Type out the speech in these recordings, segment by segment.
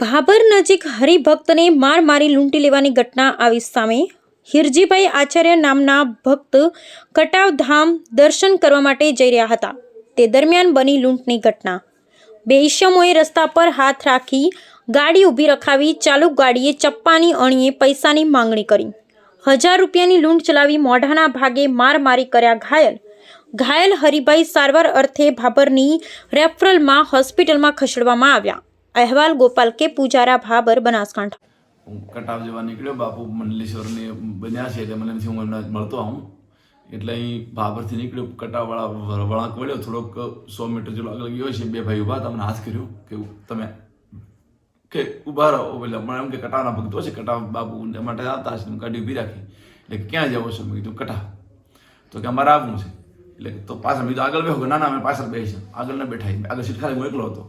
ભાભર નજીક હરિભક્તને માર મારી લૂંટી લેવાની ઘટના આવી સામે હિરજીભાઈ આચાર્ય નામના ભક્ત કટાવધામ દર્શન કરવા માટે જઈ રહ્યા હતા. તે દરમિયાન બની લૂંટની ઘટના. બે ઈશમોએ રસ્તા પર હાથ રાખી ગાડી ઊભી રખાવી ચાલુ ગાડીએ ચપ્પાની અણીએ પૈસાની માંગણી કરી. હજાર રૂપિયાની લૂંટ ચલાવી મોઢાના ભાગે માર મારી કર્યા ઘાયલ. ઘાયલ હરિભાઈ સારવાર અર્થે ભાભરની રેફરલમાં હોસ્પિટલમાં ખસેડવામાં આવ્યા. અહેવાલ ગોપાલ કે પૂજારા ભાબર બનાસકાંઠા. હું કટાવ જવા નીકળ્યો, બાપુ મંડલેશ્વરને બન્યા છે એટલે મને હું એમને મળતો આવું. એટલે અહીં ભાભરથી નીકળ્યો કટાવાળા વળાંક વળ્યો, થોડોક સો મીટર જેટલો આગળ ગયો છે, બે ભાઈ ઊભા, તમને હાથ કર્યો કે તમે કે ઊભા રહો. એટલે મને એમ કે કટાવના ભક્તો છે, કટાવ બાપુ માટે આવતા છે ગાડી ઊભી રાખી. એટલે ક્યાં જવો છો? મેં કીધું, કટાવ. તો કે અમારે આવવું છે. એટલે તો પાછળ મેં આગળ બેહો ના ના, અમે પાછળ બેસી આગળ ન બેઠા. આગળ સીટ ખાલી હું એકલો હતો.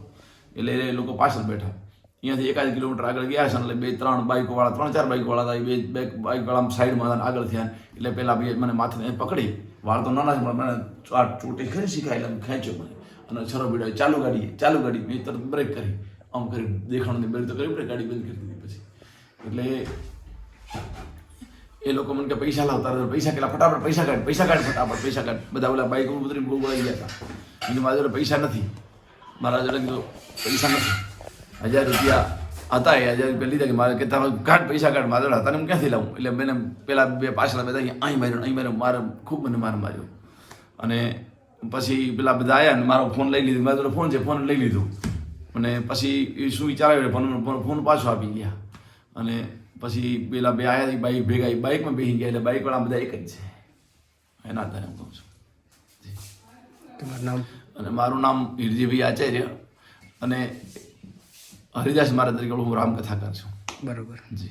એટલે એ લોકો પાછળ બેઠા. અહીંયાથી એકાદ કિલોમીટર આગળ ગયા છે એટલે બે, ત્રણ બાઇકવાળા ત્રણ, ચાર બાઇકવાળા હતા. એ બે બે બાઇક સાઈડમાં આગળ થયા. એટલે પહેલાં બે મને માથે પકડી. વાળ તો નાના પણ મને આ ચોટી ખરી શીખાય એટલે ખેંચ્યો મને. અને છરો બીડો ચાલુ ગાડી ચાલુ ગાડી મેં તરત બ્રેક કરી. આમ કરી દેખાણની બ્રેક તો કરી બ્રેક ગાડી બંધ કરી દીધી પછી. એટલે એ લોકો મને કે પૈસા લાવતા હતા પૈસા કેટલા? ફટાફટ પૈસા કાઢ પૈસા કાઢ, ફટાફટ પૈસા કાઢ. બધા ઓલા બાઇક ઉતરી બહુ ગયા હતા. એની મારી પૈસા નથી. મારા જોડે કીધું, પૈસા નથી. હજાર રૂપિયા હતા એ હજાર રૂપિયા લીધા કે મારે કે તારો કાઢ પૈસા કાઢ મારા જોડે હતા હું ક્યાંથી લાવું? એટલે મેં પેલા બે પાછળ બધા અહીં માર્યો અહીં માર્યો, મારે ખૂબ મને માર માર્યો. અને પછી પેલા બધા આવ્યા ને મારો ફોન લઈ લીધો, મારા ફોન છે, ફોન લઈ લીધો. અને પછી એ શું વિચાર આવ્યો, ફોન ફોન પાછો આપી ગયા. અને પછી પેલા બે આવ્યા બાઈક ભેગા બાઇકમાં બેસી ગયા, એટલે બાઇકવાળા બધા એક જ છે. એના આધારે હું કહું છું. તમારું નામ? અને મારું નામ હિરજીભાઈ આચાર્ય અને હરિદાસ મારા તરીકે હું રામકથાકાર છું. બરોબર. જી.